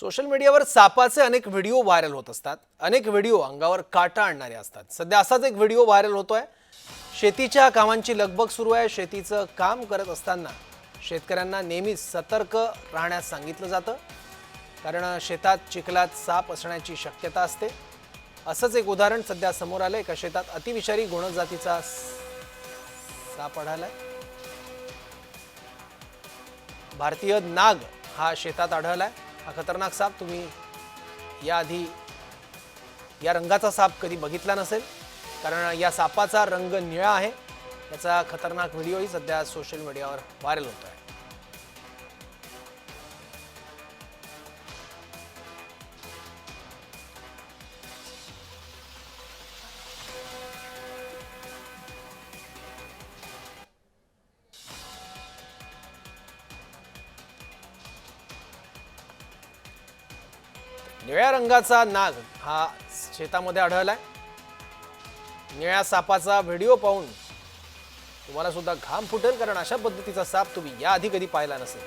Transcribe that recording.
Social मीडियावर सापाचे अनेक video viral होत असतात. अनेक व्हिडिओ अंगावर काटा आणणारे असतात. सध्या असाच एक व्हिडिओ व्हायरल होतोय. शेतीच्या कामांची लगबग सुरू आहे. शेतीचं काम करत असताना शेतकऱ्यांना नेहमीच सतर्क राहण्यास सांगितलं जातं. कारण शेतात चिखलात साप असण्याची शक्यता असते. असंच एक उदाहरण सध्या समोर आलं एका शेतात अतिविषारी गुण जातीचा साप आढळलाय. भारतीय नाग हा शेतात आढळलाय. हा खतरनाक साप तुम्ही याआधी या रंगाचा साप कधी बघितला नसेल. कारण या सापाचा रंग निळा आहे. याचा खतरनाक व्हिडिओही सध्या सोशल मीडियावर व्हायरल होतो आहे निळ्या रंगाचा नाग हा शेतामध्ये आढळलाय. निळ्या सापाचा व्हिडिओ पाहून तुम्हाला सुद्धा घाम फुटेल कारण अशा पद्धतीचा साप तुम्ही याआधी कधी पाहिला नसेल.